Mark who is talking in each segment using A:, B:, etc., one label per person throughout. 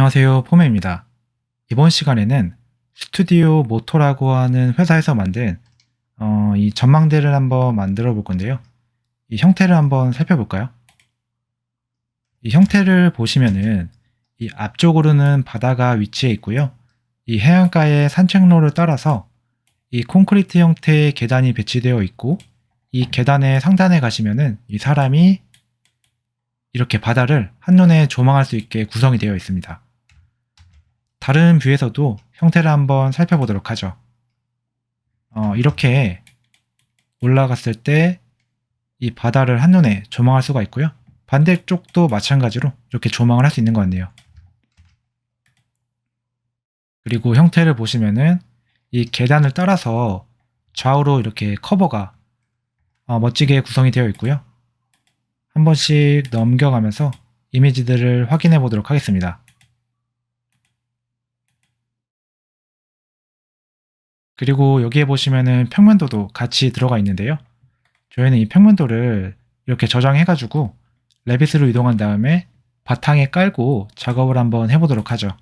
A: 안녕하세요. 포메입니다. 이번 시간에는 스튜디오 모토라고 하는 회사에서 만든 어, 이 전망대를 한번 만들어 볼 건데요. 이 형태를 한번 살펴볼까요? 이 형태를 보시면은 이 앞쪽으로는 바다가 위치해 있고요. 이 해안가의 산책로를 따라서 이 콘크리트 형태의 계단이 배치되어 있고 이 계단의 상단에 가시면은 이 사람이 이렇게 바다를 한눈에 조망할 수 있게 구성이 되어 있습니다. 다른 뷰에서도 형태를 한번 살펴보도록 하죠. 어, 이렇게 올라갔을 때 이 바다를 한눈에 조망할 수가 있고요. 반대쪽도 마찬가지로 이렇게 조망을 할 수 있는 것 같네요. 그리고 형태를 보시면은 이 계단을 따라서 좌우로 이렇게 커버가 어, 멋지게 구성이 되어 있고요. 한 번씩 넘겨가면서 이미지들을 확인해 보도록 하겠습니다. 그리고 여기에 보시면은 평면도도 같이 들어가 있는데요. 저희는 이 평면도를 이렇게 저장해가지고 레빗으로 이동한 다음에 바탕에 깔고 작업을 한번 해보도록 하죠.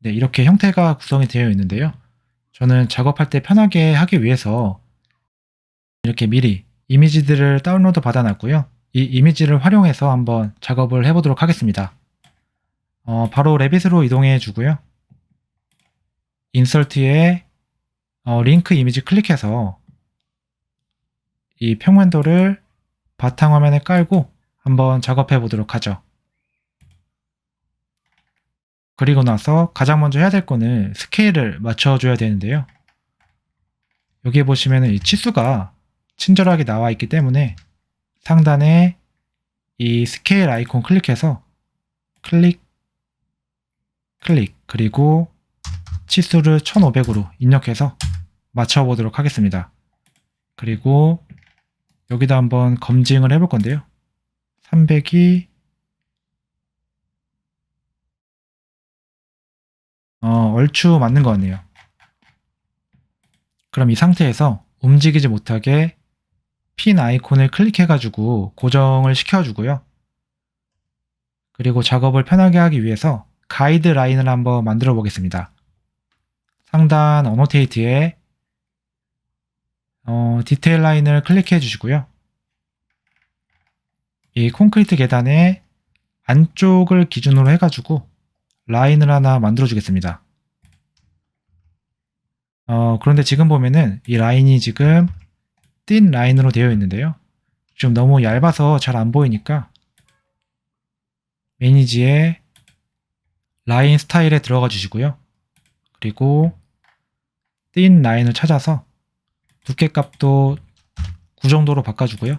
A: 네, 이렇게 형태가 구성이 되어 있는데요. 저는 작업할 때 편하게 하기 위해서 이렇게 미리 이미지들을 다운로드 받아놨고요. 이 이미지를 활용해서 한번 작업을 해보도록 하겠습니다. 어, 바로 레빗으로 이동해 주고요. 인설트에 어, 링크 이미지 클릭해서 이 평면도를 바탕화면에 깔고 한번 작업해 보도록 하죠. 그리고 나서 가장 먼저 해야 될 거는 스케일을 맞춰줘야 되는데요. 여기 보시면 이 치수가 친절하게 나와 있기 때문에 상단에 이 스케일 아이콘 클릭해서 클릭, 클릭, 그리고 치수를 1500으로 입력해서 맞춰보도록 하겠습니다. 그리고 여기다 한번 검증을 해볼 건데요. 300이 어, 얼추 맞는 것 같네요. 그럼 이 상태에서 움직이지 못하게 핀 아이콘을 클릭해가지고 고정을 시켜주고요. 그리고 작업을 편하게 하기 위해서 가이드 라인을 한번 만들어 보겠습니다. 상단 어노테이트에 어, 디테일 라인을 클릭해 주시고요. 이 콘크리트 계단의 안쪽을 기준으로 해가지고 라인을 하나 만들어 주겠습니다. 어, 그런데 지금 보면은 이 라인이 지금 띤 라인으로 되어 있는데요. 좀 너무 얇아서 잘 안 보이니까 매니지에 라인 스타일에 들어가 주시고요. 그리고 띤 라인을 찾아서 두께 값도 9 정도로 바꿔주고요.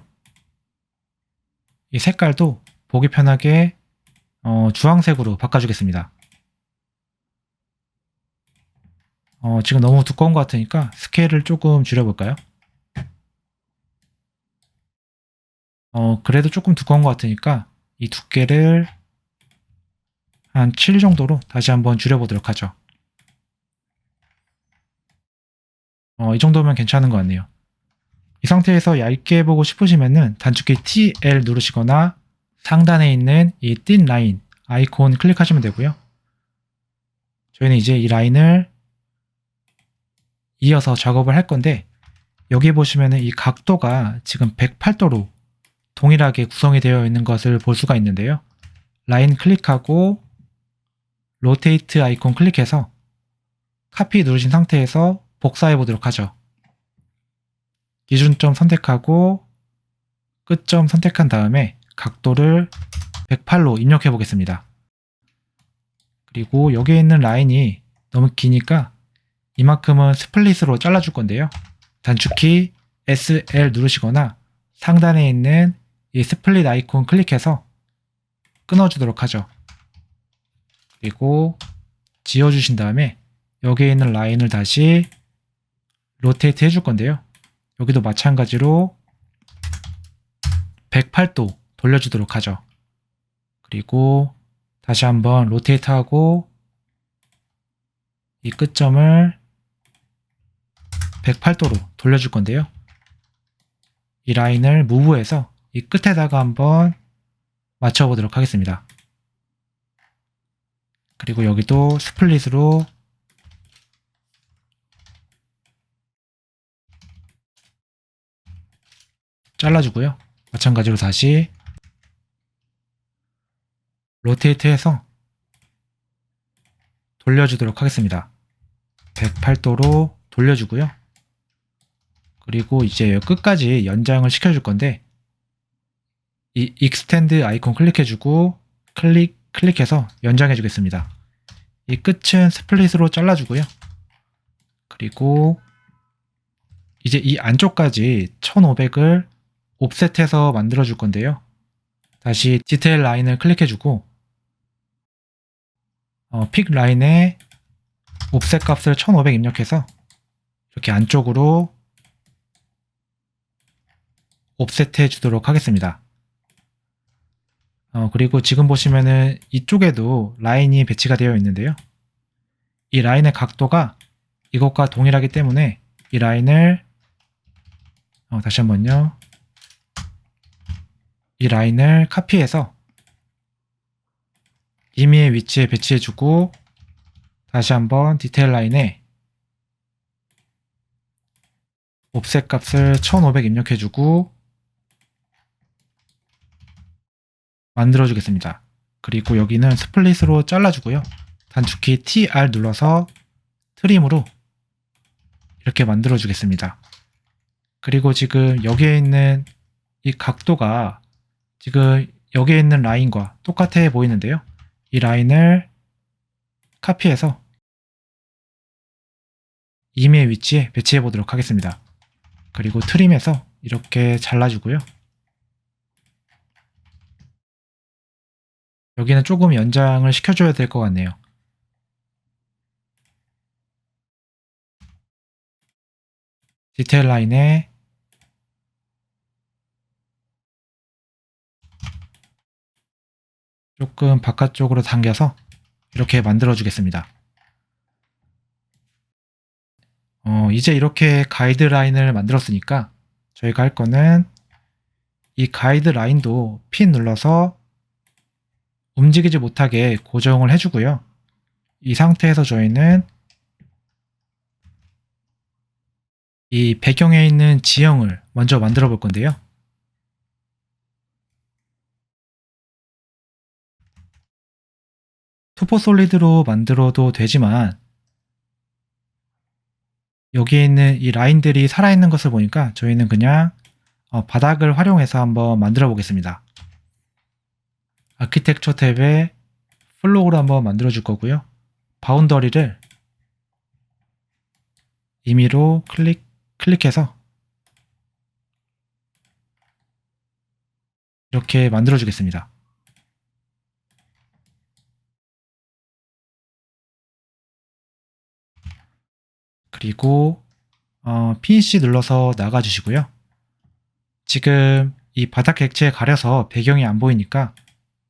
A: 이 색깔도 보기 편하게 어, 주황색으로 바꿔주겠습니다. 어, 지금 너무 두꺼운 것 같으니까 스케일을 조금 줄여볼까요? 어, 그래도 조금 두꺼운 것 같으니까 이 두께를 한 7 정도로 다시 한번 줄여보도록 하죠. 어, 이 정도면 괜찮은 것 같네요. 이 상태에서 얇게 보고 싶으시면은 단축키 TL 누르시거나 상단에 있는 이 띤 라인 아이콘 클릭하시면 되고요. 저희는 이제 이 라인을 이어서 작업을 할 건데 여기 보시면은 이 각도가 지금 108도로 동일하게 구성이 되어 있는 것을 볼 수가 있는데요. 라인 클릭하고 로테이트 아이콘 클릭해서 카피 누르신 상태에서 복사해 보도록 하죠. 기준점 선택하고 끝점 선택한 다음에 각도를 108로 입력해 보겠습니다. 그리고 여기에 있는 라인이 너무 기니까 이만큼은 스플릿으로 잘라줄 건데요. 단축키 SL 누르시거나 상단에 있는 이 스플릿 아이콘 클릭해서 끊어주도록 하죠. 그리고 지워주신 다음에 여기에 있는 라인을 다시 로테이트 해줄 건데요. 여기도 마찬가지로 108도 돌려주도록 하죠. 그리고 다시 한번 로테이트 하고 이 끝점을 108도로 돌려줄 건데요. 이 라인을 무브해서 이 끝에다가 한번 맞춰보도록 하겠습니다. 그리고 여기도 스플릿으로 잘라주고요. 마찬가지로 다시 로테이트 해서 돌려주도록 하겠습니다. 108도로 돌려주고요. 그리고 이제 끝까지 연장을 시켜줄 건데 이 익스텐드 아이콘 클릭해주고 클릭 클릭해서 연장해 주겠습니다. 이 끝은 스플릿으로 잘라주고요. 그리고 이제 이 안쪽까지 1500을 옵셋해서 만들어 줄 건데요. 다시 디테일 라인을 클릭해 주고 어, 픽 라인에 옵셋 값을 1500 입력해서 이렇게 안쪽으로 옵셋해 주도록 하겠습니다. 어, 그리고 지금 보시면은 이쪽에도 라인이 배치가 되어 있는데요. 이 라인의 각도가 이것과 동일하기 때문에 이 라인을 어, 다시 한번요. 이 라인을 카피해서 임의의 위치에 배치해주고 다시 한번 디테일 라인에 옵셋 값을 1500 입력해주고 만들어주겠습니다. 그리고 여기는 스플릿으로 잘라주고요. 단축키 TR 눌러서 트림으로 이렇게 만들어주겠습니다. 그리고 지금 여기에 있는 이 각도가 지금 여기에 있는 라인과 똑같아 보이는데요. 이 라인을 카피해서 임의 위치에 배치해 보도록 하겠습니다. 그리고 트림해서 이렇게 잘라주고요. 여기는 조금 연장을 시켜줘야 될 것 같네요. 디테일 라인에 조금 바깥쪽으로 당겨서 이렇게 만들어 주겠습니다. 어, 이제 이렇게 가이드라인을 만들었으니까 저희가 할 거는 이 가이드라인도 핀 눌러서 움직이지 못하게 고정을 해주고요. 이 상태에서 저희는 이 배경에 있는 지형을 먼저 만들어 볼 건데요. 투포솔리드로 만들어도 되지만 여기에 있는 이 라인들이 살아있는 것을 보니까 저희는 그냥 어, 바닥을 활용해서 한번 만들어 보겠습니다. 아키텍처 탭에 플로우로 한번 만들어 줄 거고요. 바운더리를 임의로 클릭, 클릭해서 이렇게 만들어 주겠습니다. 그리고 어, PNC 눌러서 나가 주시고요. 지금 이 바닥 객체에 가려서 배경이 안 보이니까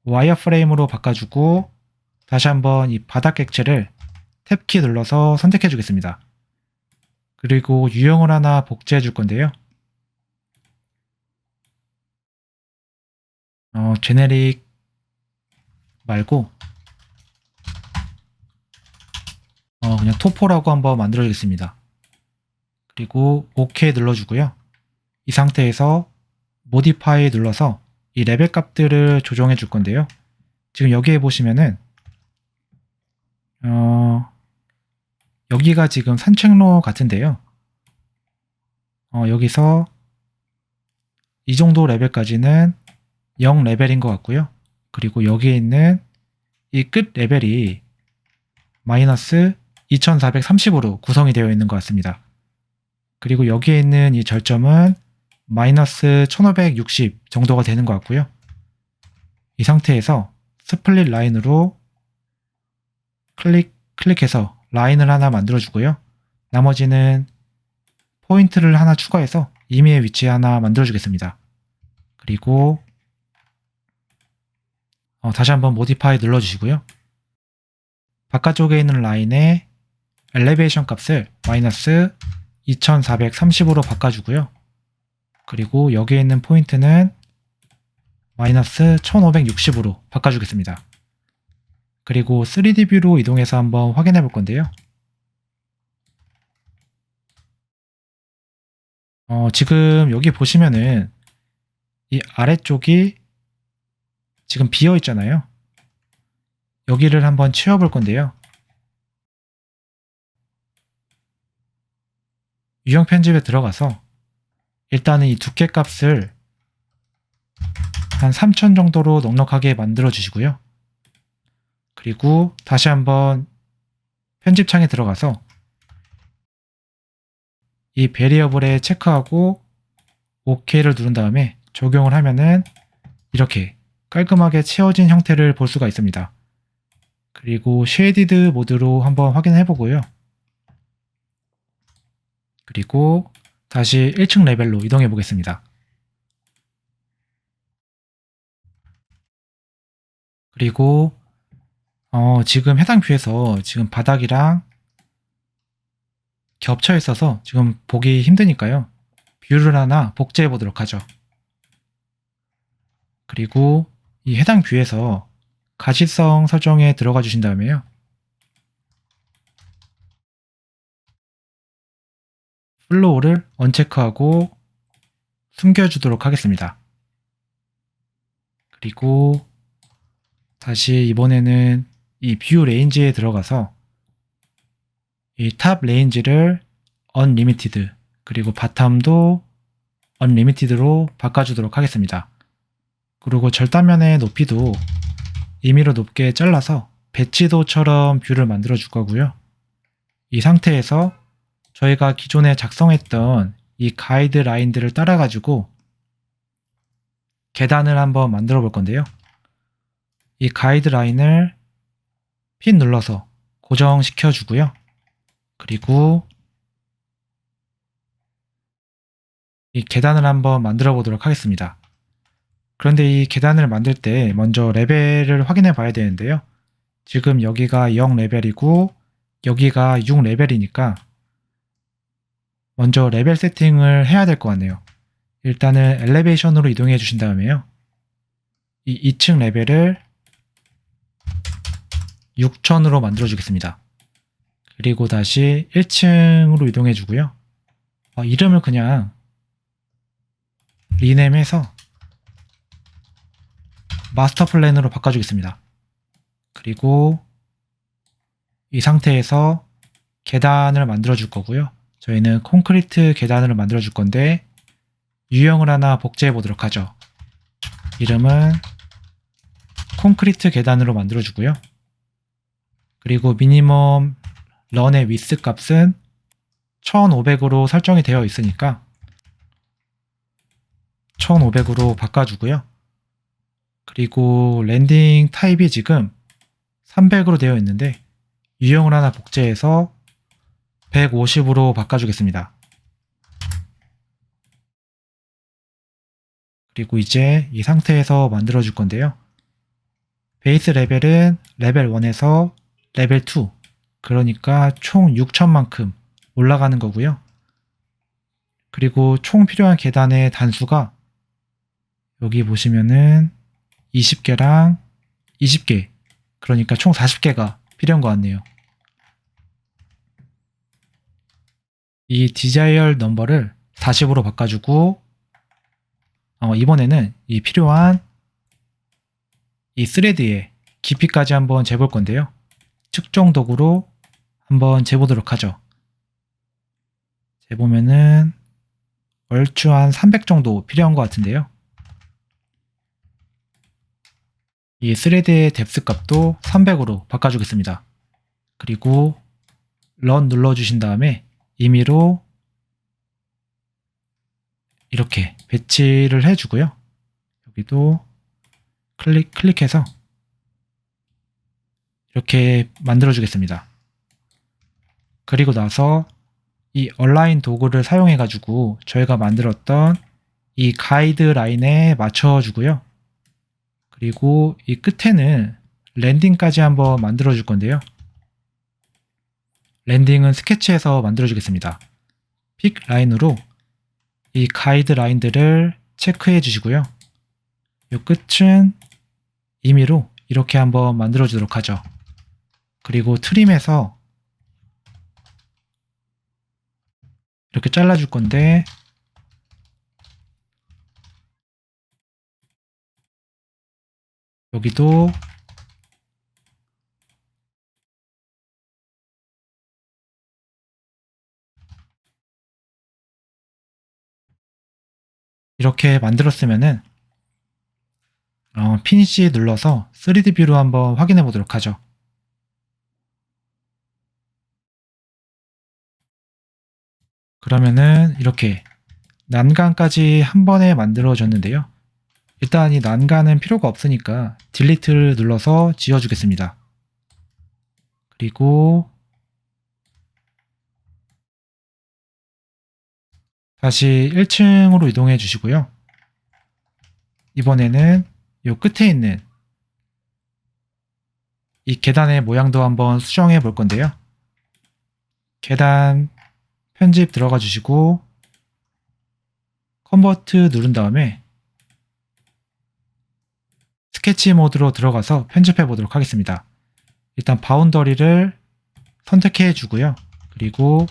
A: 와이어프레임으로 바꿔주고 다시 한번 이 바닥 객체를 탭키 눌러서 선택해 주겠습니다. 그리고 유형을 하나 복제해 줄 건데요. 어, 제네릭 말고 어, 그냥 토포라고 한번 만들어 주겠습니다. 그리고 OK 눌러주고요. 이 상태에서 모디파이 눌러서 이 레벨 값들을 조정해 줄 건데요. 지금 여기에 보시면은 어, 여기가 지금 산책로 같은데요. 어, 여기서 이 정도 레벨까지는 0 레벨인 것 같고요. 그리고 여기에 있는 이 끝 레벨이 마이너스 2430으로 구성이 되어 있는 것 같습니다. 그리고 여기에 있는 이 절점은 마이너스 1560 정도가 되는 것 같고요. 이 상태에서 스플릿 라인으로 클릭, 클릭해서 라인을 하나 만들어주고요. 나머지는 포인트를 하나 추가해서 임의의 위치에 하나 만들어주겠습니다. 그리고 어, 다시 한번 모디파이 눌러주시고요. 바깥쪽에 있는 라인에 엘리베이션 값을 마이너스 2430으로 바꿔주고요. 그리고 여기에 있는 포인트는 마이너스 1560으로 바꿔주겠습니다. 그리고 3D 뷰로 이동해서 한번 확인해 볼 건데요. 어, 지금 여기 보시면은 이 아래쪽이 지금 비어 있잖아요. 여기를 한번 채워 볼 건데요. 유형 편집에 들어가서 일단은 이 두께 값을 한 3000 정도로 넉넉하게 만들어 주시고요. 그리고 다시 한번 편집창에 들어가서 이 베리어블에 체크하고 OK를 누른 다음에 적용을 하면은 이렇게 깔끔하게 채워진 형태를 볼 수가 있습니다. 그리고 쉐이디드 모드로 한번 확인해 보고요. 그리고 다시 1층 레벨로 이동해 보겠습니다. 그리고 어, 지금 해당 뷰에서 지금 바닥이랑 겹쳐 있어서 지금 보기 힘드니까요. 뷰를 하나 복제해 보도록 하죠. 그리고 이 해당 뷰에서 가시성 설정에 들어가 주신 다음에요. 플로우를 언체크하고 숨겨주도록 하겠습니다. 그리고 다시 이번에는 이 뷰 레인지에 들어가서 이 탑 레인지를 unlimited 그리고 바텀도 unlimited로 바꿔주도록 하겠습니다. 그리고 절단면의 높이도 임의로 높게 잘라서 배치도처럼 뷰를 만들어 줄 거고요. 이 상태에서 저희가 기존에 작성했던 이 가이드 라인들을 따라 가지고 계단을 한번 만들어 볼 건데요. 이 가이드 라인을 핀 눌러서 고정시켜 주고요. 그리고 이 계단을 한번 만들어 보도록 하겠습니다. 그런데 이 계단을 만들 때 먼저 레벨을 확인해 봐야 되는데요. 지금 여기가 0 레벨이고 여기가 6 레벨이니까 먼저 레벨 세팅을 해야 될 것 같네요. 일단은 엘리베이션으로 이동해 주신 다음에요. 이 2층 레벨을 6000으로 만들어 주겠습니다. 그리고 다시 1층으로 이동해 주고요. 어, 이름을 그냥 리넴해서 마스터 플랜으로 바꿔주겠습니다. 그리고 이 상태에서 계단을 만들어 줄 거고요. 저희는 콘크리트 계단을 만들어 줄 건데 유형을 하나 복제해 보도록 하죠. 이름은 콘크리트 계단으로 만들어 주고요. 그리고 미니멈 런의 위스 값은 1500으로 설정이 되어 있으니까 1500으로 바꿔주고요. 그리고 랜딩 타입이 지금 300으로 되어 있는데 유형을 하나 복제해서 150으로 바꿔주겠습니다. 그리고 이제 이 상태에서 만들어 줄 건데요. 베이스 레벨은 레벨 1에서 레벨 2 그러니까 총 6천만큼 올라가는 거고요. 그리고 총 필요한 계단의 단수가 여기 보시면은 20개랑 20개 그러니까 총 40개가 필요한 것 같네요. 이 디자이얼 넘버를 40으로 바꿔주고 어, 이번에는 이 필요한 이 스레드의 깊이까지 한번 재볼 건데요. 측정 도구로 한번 재보도록 하죠. 재보면은 얼추 한 300 정도 필요한 것 같은데요. 이 스레드의 뎁스 값도 300으로 바꿔주겠습니다. 그리고 런 눌러주신 다음에 임의로 이렇게 배치를 해주고요. 여기도 클릭, 클릭해서 이렇게 만들어 주겠습니다. 그리고 나서 이 얼라인 도구를 사용해 가지고 저희가 만들었던 이 가이드 라인에 맞춰 주고요. 그리고 이 끝에는 랜딩까지 한번 만들어 줄 건데요. 랜딩은 스케치에서 만들어 주겠습니다. 픽 라인으로 이 가이드 라인들을 체크해 주시고요. 이 끝은 임의로 이렇게 한번 만들어 주도록 하죠. 그리고 트림에서 이렇게 잘라 줄 건데 여기도 이렇게 만들었으면은 어, 피니시 눌러서 3D 뷰로 한번 확인해 보도록 하죠. 그러면은 이렇게 난간까지 한 번에 만들어졌는데요. 일단 이 난간은 필요가 없으니까 딜리트를 눌러서 지워주겠습니다. 그리고 다시 1층으로 이동해 주시고요. 이번에는 요 끝에 있는 이 계단의 모양도 한번 수정해 볼 건데요. 계단 편집 들어가 주시고 컨버트 누른 다음에 스케치 모드로 들어가서 편집해 보도록 하겠습니다. 일단 바운더리를 선택해 주고요. 그리고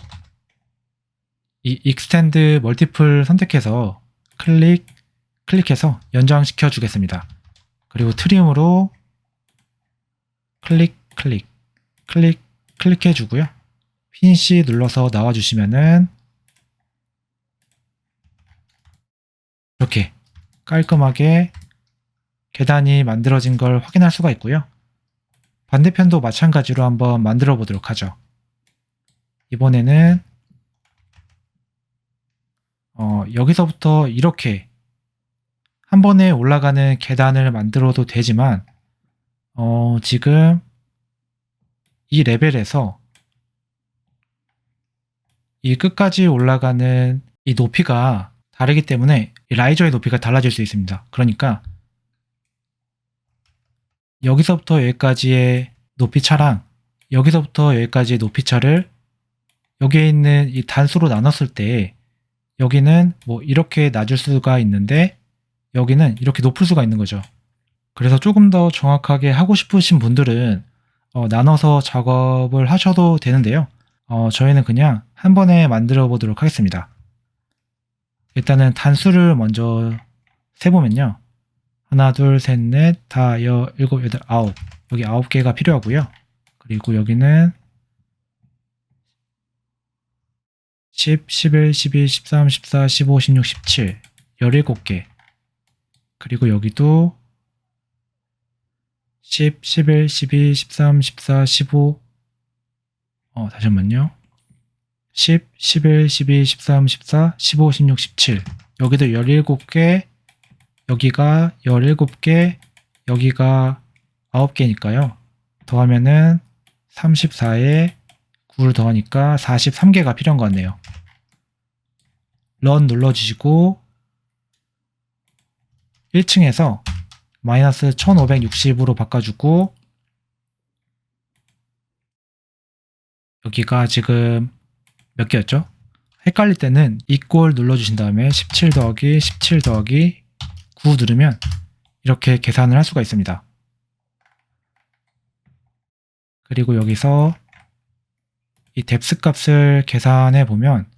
A: 이 익스텐드 멀티플 선택해서 클릭 클릭해서 연장시켜 주겠습니다. 그리고 트림으로 클릭 클릭 클릭 클릭해 주고요. 피니시 눌러서 나와 주시면은 이렇게 깔끔하게 계단이 만들어진 걸 확인할 수가 있고요. 반대편도 마찬가지로 한번 만들어 보도록 하죠. 이번에는 어, 여기서부터 이렇게 한 번에 올라가는 계단을 만들어도 되지만 어, 지금 이 레벨에서 이 끝까지 올라가는 이 높이가 다르기 때문에 이 라이저의 높이가 달라질 수 있습니다. 그러니까 여기서부터 여기까지의 높이 차랑 여기서부터 여기까지의 높이 차를 여기에 있는 이 단수로 나눴을 때 여기는 뭐 이렇게 낮을 수가 있는데 여기는 이렇게 높을 수가 있는 거죠. 그래서 조금 더 정확하게 하고 싶으신 분들은 어, 나눠서 작업을 하셔도 되는데요. 어, 저희는 그냥 한 번에 만들어 보도록 하겠습니다. 일단은 단수를 먼저 세보면요. 하나, 둘, 셋, 넷, 다, 여, 일곱, 여덟, 아홉. 여기 아홉 개가 필요하고요. 그리고 여기는 10, 11, 12, 13, 14, 15, 16, 17. 17개. 그리고 여기도 10, 11, 12, 13, 14, 15. 어, 다시 한번요. 10, 11, 12, 13, 14, 15, 16, 17. 여기도 17개, 여기가 17개, 여기가 9개니까요. 더하면은 34에 9를 더하니까 43개가 필요한 것 같네요. 런 눌러주시고 1층에서 마이너스 1560으로 바꿔주고 여기가 지금 몇 개였죠? 헷갈릴 때는 이꼴 눌러주신 다음에 17 더하기 17 더하기 9 누르면 이렇게 계산을 할 수가 있습니다. 그리고 여기서 이 뎁스 값을 계산해 보면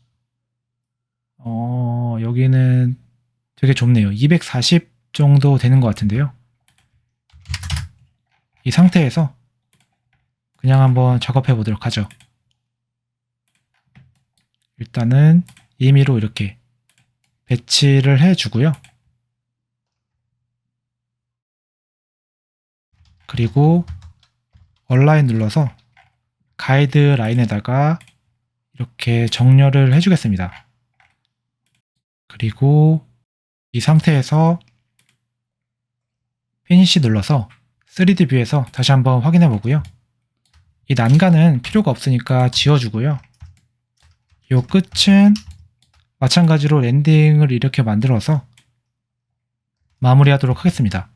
A: 어, 여기는 되게 좁네요. 240 정도 되는 것 같은데요. 이 상태에서 그냥 한번 작업해 보도록 하죠. 일단은 임의로 이렇게 배치를 해 주고요. 그리고 얼라인 눌러서 가이드 라인에다가 이렇게 정렬을 해주겠습니다. 그리고 이 상태에서 피니시 눌러서 3D 뷰에서 다시 한번 확인해 보고요. 이 난간은 필요가 없으니까 지워주고요. 이 끝은 마찬가지로 랜딩을 이렇게 만들어서 마무리하도록 하겠습니다.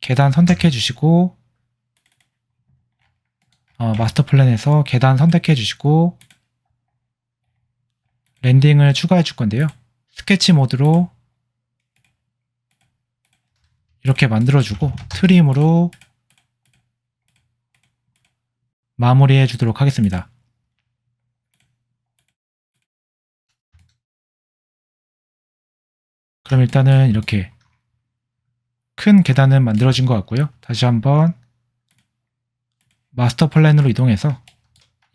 A: 계단 선택해 주시고 어, 마스터 플랜에서 계단 선택해 주시고 랜딩을 추가해 줄 건데요. 스케치 모드로 이렇게 만들어주고 트림으로 마무리해 주도록 하겠습니다. 그럼 일단은 이렇게 큰 계단은 만들어진 것 같고요. 다시 한번 마스터 플랜으로 이동해서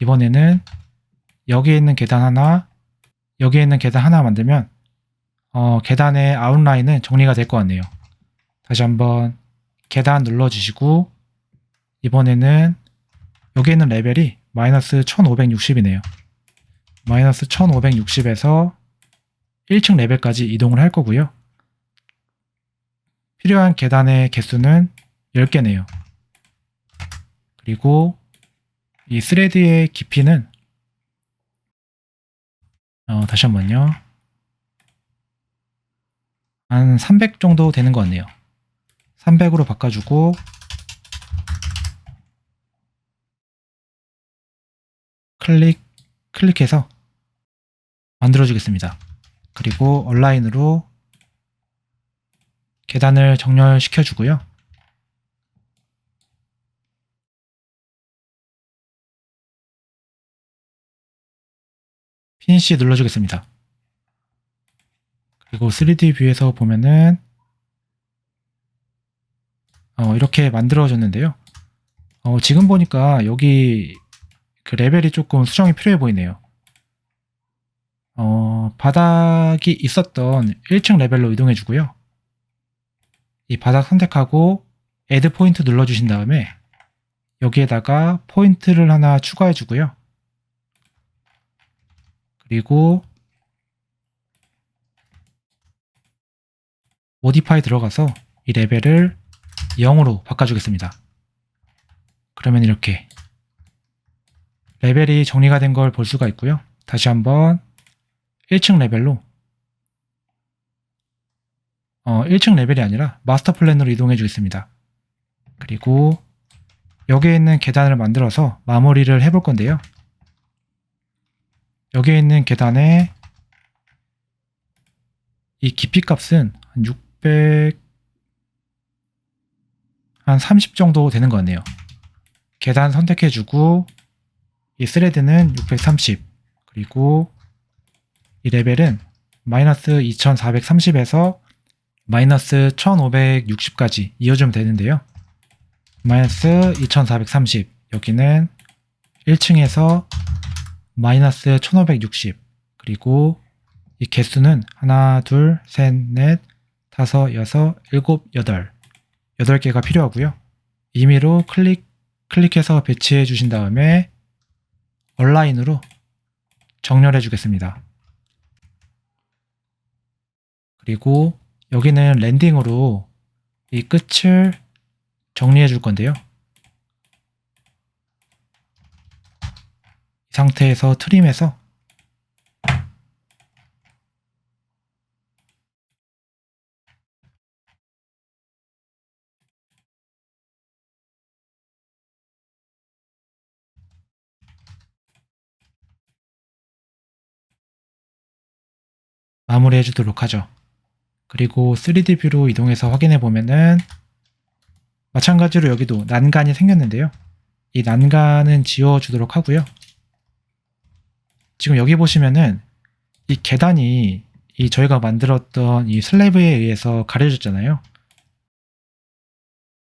A: 이번에는 여기에 있는 계단 하나, 여기에 있는 계단 하나 만들면 어, 계단의 아웃라인은 정리가 될 것 같네요. 다시 한번 계단 눌러주시고 이번에는 여기 있는 레벨이 마이너스 1560이네요. 마이너스 1560에서 1층 레벨까지 이동을 할 거고요. 필요한 계단의 개수는 10개네요. 그리고 이 스레드의 깊이는 어, 다시 한번요. 한 300 정도 되는 것 같네요. 300으로 바꿔주고 클릭 클릭해서 만들어 주겠습니다. 그리고 온라인으로 계단을 정렬시켜 주고요. 피니시 눌러주겠습니다. 그리고 3D 뷰에서 보면은 어, 이렇게 만들어졌는데요. 어, 지금 보니까 여기 그 레벨이 조금 수정이 필요해 보이네요. 어, 바닥이 있었던 1층 레벨로 이동해 주고요. 이 바닥 선택하고 애드 포인트 눌러주신 다음에 여기에다가 포인트를 하나 추가해 주고요. 그리고 모디파이 들어가서 이 레벨을 0으로 바꿔주겠습니다. 그러면 이렇게 레벨이 정리가 된 걸 볼 수가 있고요. 다시 한번 1층 레벨로 어, 1층 레벨이 아니라 마스터 플랜으로 이동해 주겠습니다. 그리고 여기에 있는 계단을 만들어서 마무리를 해볼 건데요. 여기에 있는 계단에 이 깊이 값은 한 600, 한 30 정도 되는 것 같네요. 계단 선택해주고 이 스레드는 630 그리고 이 레벨은 마이너스 2430에서 마이너스 1560까지 이어주면 되는데요. 마이너스 2430 여기는 1층에서 마이너스 1560 그리고 이 개수는 하나 둘 셋 넷 다섯 여섯 일곱 여덟 여덟 개가 필요하고요. 임의로 클릭 클릭해서 배치해 주신 다음에 온라인으로 정렬해 주겠습니다. 그리고 여기는 랜딩으로 이 끝을 정리해 줄 건데요. 상태에서 트림해서 마무리해 주도록 하죠. 그리고 3D 뷰로 이동해서 확인해 보면은 마찬가지로 여기도 난간이 생겼는데요. 이 난간은 지워 주도록 하고요. 지금 여기 보시면은 이 계단이 이 저희가 만들었던 이 슬래브에 의해서 가려졌잖아요.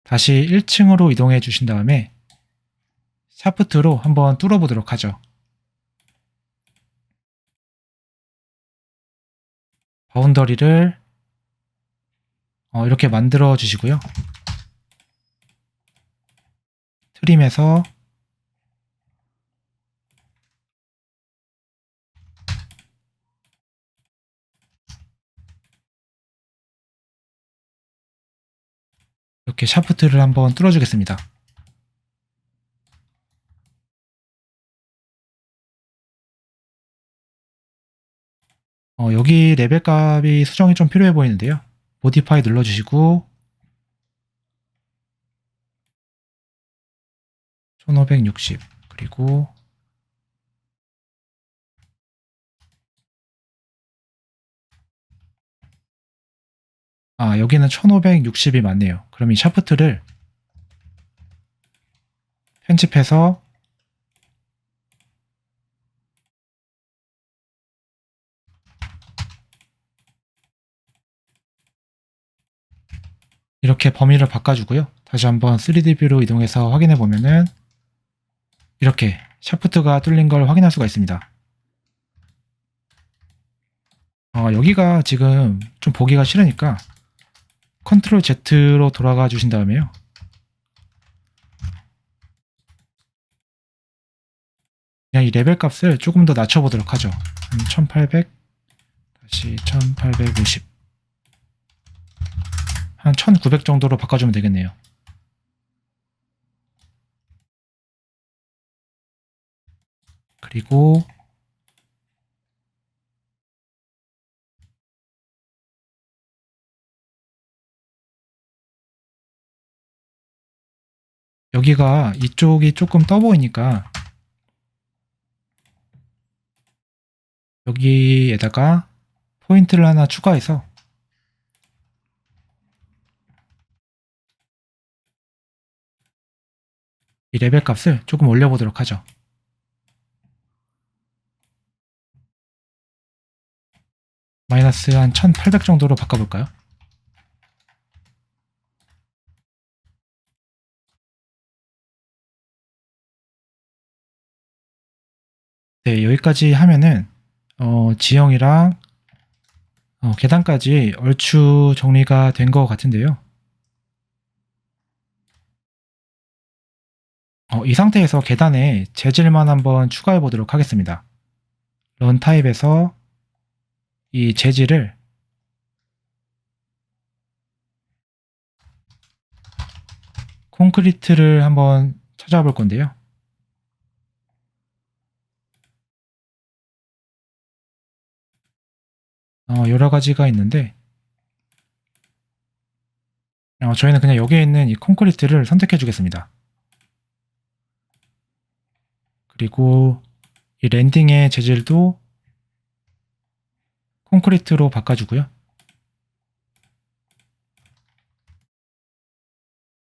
A: 다시 1층으로 이동해 주신 다음에 샤프트로 한번 뚫어 보도록 하죠. 바운더리를 어, 이렇게 만들어 주시고요. 트림에서 이렇게 샤프트를 한번 뚫어주겠습니다. 어, 여기 레벨 값이 수정이 좀 필요해 보이는데요. 모디파이 눌러주시고 1560 그리고 아, 여기는 1560이 맞네요. 그럼 이 샤프트를 편집해서 이렇게 범위를 바꿔주고요. 다시 한번 3D 뷰로 이동해서 확인해 보면은 이렇게 샤프트가 뚫린 걸 확인할 수가 있습니다. 어, 여기가 지금 좀 보기가 싫으니까 컨트롤 Z로 돌아가 주신 다음에요. 그냥 이 레벨 값을 조금 더 낮춰보도록 하죠. 한 1800, 다시 1850. 한 1900 정도로 바꿔주면 되겠네요. 그리고 여기가 이쪽이 조금 떠 보이니까 여기에다가 포인트를 하나 추가해서 이 레벨 값을 조금 올려보도록 하죠. 마이너스 한 1800 정도로 바꿔볼까요? 네, 여기까지 하면은 어, 지형이랑 어, 계단까지 얼추 정리가 된 것 같은데요. 어, 이 상태에서 계단에 재질만 한번 추가해 보도록 하겠습니다. 런 타입에서 이 재질을 콘크리트를 한번 찾아볼 건데요. 어, 여러 가지가 있는데 어, 저희는 그냥 여기에 있는 이 콘크리트를 선택해 주겠습니다. 그리고 이 랜딩의 재질도 콘크리트로 바꿔주고요.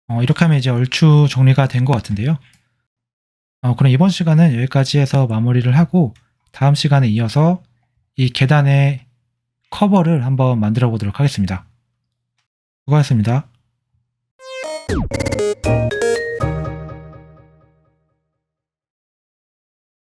A: 어, 이렇게 하면 이제 얼추 정리가 된 것 같은데요. 어, 그럼 이번 시간은 여기까지 해서 마무리를 하고 다음 시간에 이어서 이 계단의 커버를 한번 만들어 보도록 하겠습니다. 수고하셨습니다.